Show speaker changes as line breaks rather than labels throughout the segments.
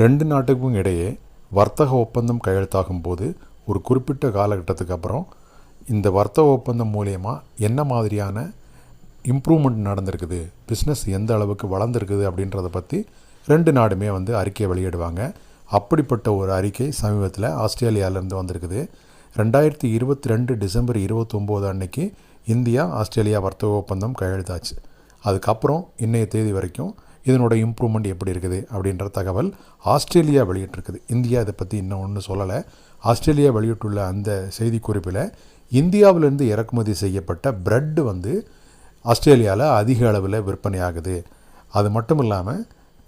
ரெண்டு நாட்டுக்கும் இடையே வர்த்தக ஒப்பந்தம் கையெழுத்தாகும் போது ஒரு குறிப்பிட்ட காலகட்டத்துக்கு அப்புறம் இந்த வர்த்தக ஒப்பந்தம் மூலயமா என்ன மாதிரியான இம்ப்ரூவ்மெண்ட் நடந்திருக்குது? பிஸ்னஸ் எந்த அளவுக்கு வளர்ந்துருக்குது அப்படின்றத பற்றி ரெண்டு நாடுமே வந்து அறிக்கை வெளியிடுவாங்க. அப்படிப்பட்ட ஒரு அறிக்கை சமீபத்தில் ஆஸ்திரேலியாவிலேருந்து வந்திருக்குது. ரெண்டாயிரத்தி இருபத்தி ரெண்டு டிசம்பர் இருபத்தொம்போது அன்னைக்கு இந்தியா ஆஸ்திரேலியா வர்த்தக ஒப்பந்தம் கையெழுத்தாச்சு. அதுக்கப்புறம் இன்றைய தேதி வரைக்கும் இதனோட இம்ப்ரூவ்மெண்ட் எப்படி இருக்குது அப்படின்ற தகவல் ஆஸ்திரேலியா வெளியிட்டிருக்குது. இந்தியா இதை பற்றி இன்னும் ஒன்றும் சொல்லலை. ஆஸ்திரேலியா வெளியிட்டுள்ள அந்த செய்திக்குறிப்பில் இந்தியாவிலிருந்து இறக்குமதி செய்யப்பட்ட பிரெட் வந்து ஆஸ்திரேலியாவில் அதிக அளவில் விற்பனை ஆகுது அது மட்டும் இல்லாமல்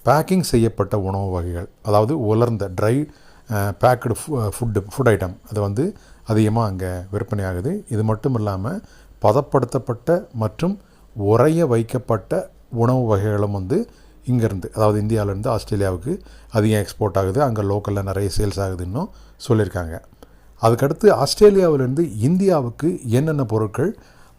பேக்கிங் செய்யப்பட்ட உணவு வகைகள் அதாவது உலர்ந்த dry packed food food item அது வந்து அதிகமாக அங்கே விற்பனை ஆகுது இது மட்டும் இல்லாமல் பதப்படுத்தப்பட்ட மற்றும் உறைய வைக்கப்பட்ட உணவு வகைகளும் வந்து இங்கேருந்து அதாவது இந்தியாவிலேருந்து ஆஸ்திரேலியாவுக்கு அதிகம் எக்ஸ்போர்ட் ஆகுது. அங்கே லோக்கலில் நிறைய சேல்ஸ் ஆகுதுன்னும் சொல்லியிருக்காங்க. அதுக்கடுத்து ஆஸ்திரேலியாவிலேருந்து இந்தியாவுக்கு என்னென்ன பொருட்கள்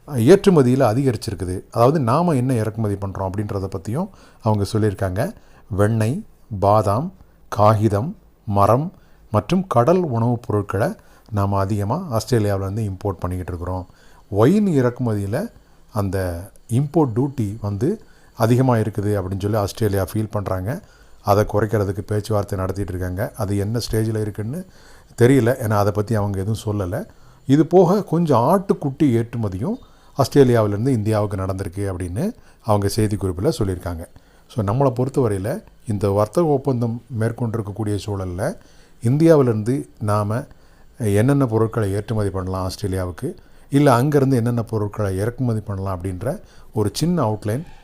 ஏற்றுமதியில் அதிகரிச்சிருக்குது அதாவது நாம் என்ன இறக்குமதி பண்ணுறோம் அப்படின்றத பற்றியும் அவங்க சொல்லியிருக்காங்க. வெண்ணெய் பாதாம் காகிதம் மரம் மற்றும் கடல் உணவுப் பொருட்களை நாம் அதிகமாக ஆஸ்திரேலியாவிலேருந்து இம்போர்ட் பண்ணிக்கிட்டு இருக்கிறோம். ஒயின் இறக்குமதியில் அந்த இம்போர்ட் டியூட்டி வந்து அதிகமாக இருக்குது அப்படின்னு சொல்லி ஆஸ்திரேலியா ஃபீல் பண்ணுறாங்க அதை குறைக்கிறதுக்கு பேச்சுவார்த்தை நடத்திட்டு இருக்காங்க அது என்ன ஸ்டேஜில் இருக்குதுன்னு தெரியல. ஏன்னா அதை பற்றி அவங்க எதுவும் சொல்லலை. இது போக கொஞ்சம் ஆட்டுக்குட்டி ஏற்றுமதியும் ஆஸ்திரேலியாவிலேருந்து இந்தியாவுக்கு நடந்திருக்கு அப்படின்னு அவங்க செய்திக்குறிப்பில் சொல்லியிருக்காங்க. ஸோ நம்மளை பொறுத்தவரையில் இந்த வர்த்தக ஒப்பந்தம் மேற்கொண்டிருக்கக்கூடிய சூழலில் இந்தியாவிலேருந்து நாம் என்னென்ன பொருட்களை ஏற்றுமதி பண்ணலாம் ஆஸ்திரேலியாவுக்கு? இல்லை அங்கேருந்து என்னென்ன பொருட்களை இறக்குமதி பண்ணலாம் அப்படின்ற ஒரு சின்ன அவுட்லைன்